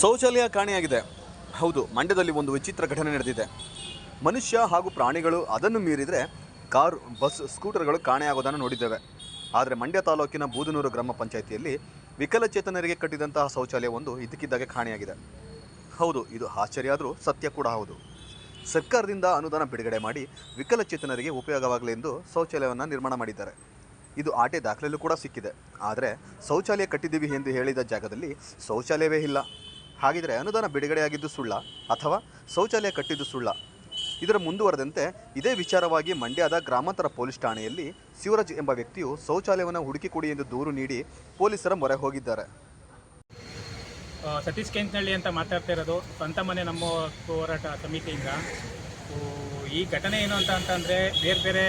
ಶೌಚಾಲಯ ಕಾಣೆಯಾಗಿದೆ. ಹೌದು, ಮಂಡ್ಯದಲ್ಲಿ ಒಂದು ವಿಚಿತ್ರ ಘಟನೆ ನಡೆದಿದೆ. ಮನುಷ್ಯ ಹಾಗೂ ಪ್ರಾಣಿಗಳು ಅದನ್ನು ಮೀರಿದರೆ ಕಾರು, ಬಸ್, ಸ್ಕೂಟರ್ಗಳು ಕಾಣೆಯಾಗೋದನ್ನು ನೋಡಿದ್ದೇವೆ. ಆದರೆ ಮಂಡ್ಯ ತಾಲೂಕಿನ ಬೂದನೂರು ಗ್ರಾಮ ಪಂಚಾಯಿತಿಯಲ್ಲಿ ವಿಕಲಚೇತನರಿಗೆ ಕಟ್ಟಿದಂತಹ ಶೌಚಾಲಯ ಒಂದು ಇದಕ್ಕಿದ್ದಾಗೆ ಕಾಣೆಯಾಗಿದೆ. ಹೌದು, ಇದು ಆಶ್ಚರ್ಯ ಆದರೂ ಸತ್ಯ ಕೂಡ ಹೌದು. ಸರ್ಕಾರದಿಂದ ಅನುದಾನ ಬಿಡುಗಡೆ ಮಾಡಿ ವಿಕಲಚೇತನರಿಗೆ ಉಪಯೋಗವಾಗಲಿ ಎಂದು ಶೌಚಾಲಯವನ್ನು ನಿರ್ಮಾಣ ಮಾಡಿದ್ದಾರೆ. ಇದು ಆಟೆ ದಾಖಲೆಯಲ್ಲೂ ಕೂಡ ಸಿಕ್ಕಿದೆ. ಆದರೆ ಶೌಚಾಲಯ ಕಟ್ಟಿದ್ದೀವಿ ಎಂದು ಹೇಳಿದ ಜಾಗದಲ್ಲಿ ಶೌಚಾಲಯವೇ ಇಲ್ಲ. ಹಾಗಿದ್ರೆ ಅನುದಾನ ಬಿಡುಗಡೆಯಾಗಿದ್ದು ಸುಳ್ಳ ಅಥವಾ ಶೌಚಾಲಯ ಕಟ್ಟಿದ್ದು ಸುಳ್ಳ. ಇದರ ಮುಂದುವರೆದಂತೆ ಇದೇ ವಿಚಾರವಾಗಿ ಮಂಡ್ಯದ ಗ್ರಾಮಾಂತರ ಪೊಲೀಸ್ ಠಾಣೆಯಲ್ಲಿ ಶಿವರಾಜ್ ಎಂಬ ವ್ಯಕ್ತಿಯು ಶೌಚಾಲಯವನ್ನು ಹುಡುಕಿಕೊಡಿ ಎಂದು ದೂರು ನೀಡಿ ಪೊಲೀಸರ ಮೊರೆ ಹೋಗಿದ್ದಾರೆ. ಸತೀಶ್ ಕೆಂಚನಹಳ್ಳಿ ಅಂತ ಮಾತಾಡ್ತಾ ಇರೋದು. ಸ್ವಂತ ಮನೆ ನಮ್ಮ ಹೋರಾಟ ಸಮಿತಿಯಿಂದ. ಈ ಘಟನೆ ಏನು ಅಂತ ಅಂತಂದರೆ ಬೇರೆ ಬೇರೆ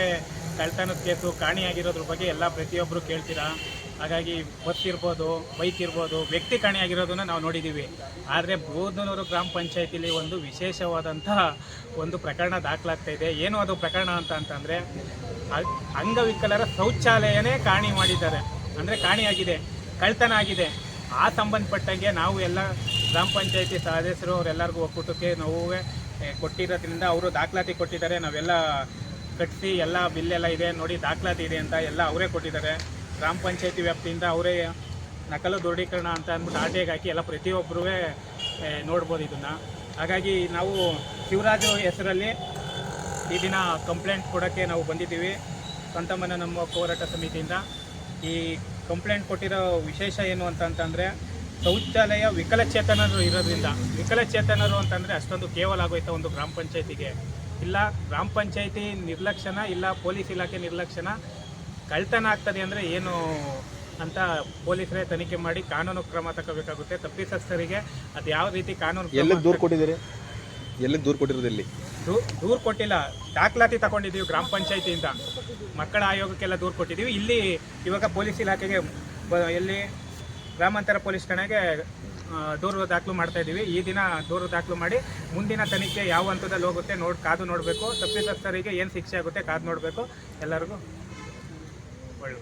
ಕಳ್ತನದ ಕೇಸು ಕಾಣಿಯಾಗಿರೋದ್ರ ಬಗ್ಗೆ ಎಲ್ಲ ಪ್ರತಿಯೊಬ್ಬರು ಕೇಳ್ತೀರಾ? ಹಾಗಾಗಿ ಬಸ್ ಇರ್ಬೋದು, ಬೈಕ್ ಇರ್ಬೋದು, ವ್ಯಕ್ತಿ ಕಾಣೆಯಾಗಿರೋದನ್ನು ನಾವು ನೋಡಿದ್ದೀವಿ ಆದರೆ ಬೋಧನೂರು ಗ್ರಾಮ ಪಂಚಾಯತಿಲಿ ಒಂದು ವಿಶೇಷವಾದಂತಹ ಒಂದು ಪ್ರಕರಣ ದಾಖಲಾಗ್ತಾ ಇದೆ. ಏನು ಅದು ಪ್ರಕರಣ ಅಂತ ಅಂತಂದರೆ ಅಂಗವಿಕಲರ ಶೌಚಾಲಯನೇ ಕಾಣಿ ಮಾಡಿದ್ದಾರೆ. ಅಂದರೆ ಕಾಣಿಯಾಗಿದೆ ಕಳ್ತನ ಆಗಿದೆ. ಆ ಸಂಬಂಧಪಟ್ಟಂಗೆ ನಾವು ಎಲ್ಲ ಗ್ರಾಮ ಪಂಚಾಯತಿ ಸದಸ್ಯರು ಅವರೆಲ್ಲರಿಗೂ ಒಕ್ಕೂಟಕ್ಕೆ ನಾವು ಕೊಟ್ಟಿರೋದ್ರಿಂದ ಅವರು ದಾಖಲಾತಿ ಕೊಟ್ಟಿದ್ದಾರೆ. ನಾವೆಲ್ಲ ಕಟ್ಟಿಸಿ ಎಲ್ಲ ಬಿಲ್ಲೆಲ್ಲ ಇದೆ, ನೋಡಿ ದಾಖಲಾತಿ ಇದೆ ಅಂತ ಎಲ್ಲ ಅವರೇ ಕೊಟ್ಟಿದ್ದಾರೆ. ಗ್ರಾಮ ಪಂಚಾಯತಿ ವ್ಯಾಪ್ತಿಯಿಂದ ಅವರೇ ನಕಲು ದೃಢೀಕರಣ ಅಂತ ಅಂದ್ಬಿಟ್ಟು ಆರ್ ಟಿ ಹಾಕಿ ಎಲ್ಲ ಪ್ರತಿಯೊಬ್ಬರೂ ನೋಡ್ಬೋದು ಇದನ್ನು. ಹಾಗಾಗಿ ನಾವು ಶಿವರಾಜು ಹೆಸರಲ್ಲಿ ಈ ದಿನ ಕಂಪ್ಲೇಂಟ್ ಕೊಡೋಕ್ಕೆ ನಾವು ಬಂದಿದ್ದೀವಿ. ಸಂತಮನ ಮನೆ ನಮ್ಮ ಹೋರಾಟ ಸಮಿತಿಯಿಂದ. ಈ ಕಂಪ್ಲೇಂಟ್ ಕೊಟ್ಟಿರೋ ವಿಶೇಷ ಏನು ಅಂತ ಅಂತಂದರೆ, ಶೌಚಾಲಯ ವಿಕಲಚೇತನರು ಇರೋದ್ರಿಂದ. ವಿಕಲಚೇತನರು ಅಂತಂದರೆ ಅಷ್ಟೊಂದು ಕೇವಲ ಆಗೋಯ್ತಾ ಒಂದು ಗ್ರಾಮ ಪಂಚಾಯತಿಗೆ. ಇಲ್ಲ ಗ್ರಾಮ ಪಂಚಾಯಿತಿ ನಿರ್ಲಕ್ಷ್ಯನ ಇಲ್ಲ ಪೊಲೀಸ್ ಇಲಾಖೆ ನಿರ್ಲಕ್ಷ್ಯನ ಕಳ್ತನ ಆಗ್ತದೆ ಅಂದರೆ ಏನು ಅಂತ ಪೊಲೀಸರೇ ತನಿಖೆ ಮಾಡಿ ಕಾನೂನು ಕ್ರಮ ತಗೋಬೇಕಾಗುತ್ತೆ. ತಪ್ಪಿತಸ್ಥರಿಗೆ ಅದು ಯಾವ ರೀತಿ ಕಾನೂನು ಎಲ್ಲ ದೂರು ಕೊಟ್ಟಿದ್ದೀರಿ? ಎಲ್ಲಿ ದೂರು ಕೊಟ್ಟಿರೋದು ಇಲ್ಲಿ? ದೂರು ಕೊಟ್ಟಿಲ್ಲ. ದಾಖಲಾತಿ ತಗೊಂಡಿದ್ದೀವಿ ಗ್ರಾಮ ಪಂಚಾಯಿತಿಯಿಂದ. ಮಕ್ಕಳ ಆಯೋಗಕ್ಕೆಲ್ಲ ದೂರು ಕೊಟ್ಟಿದ್ದೀವಿ. ಇಲ್ಲಿ ಇವಾಗ ಪೊಲೀಸ್ ಇಲಾಖೆಗೆ ಎಲ್ಲಿ ಗ್ರಾಮಾಂತರ ಪೊಲೀಸ್ ಠಾಣೆಗೆ ದೂರು ದಾಖಲು ಮಾಡ್ತಾ ಇದ್ದೀವಿ. ಈ ದಿನ ದೂರು ದಾಖಲು ಮಾಡಿ ಮುಂದಿನ ತನಿಖೆ ಯಾವ ಹಂತದಲ್ಲಿ ಹೋಗುತ್ತೆ ನೋಡಿ, ಕಾದು ನೋಡಬೇಕು. ತಪ್ಪಿತಸ್ಥರಿಗೆ ಏನು ಶಿಕ್ಷೆ ಆಗುತ್ತೆ ಕಾದು ನೋಡಬೇಕು. ಎಲ್ಲರಿಗೂ ಒಳ್ಳೆ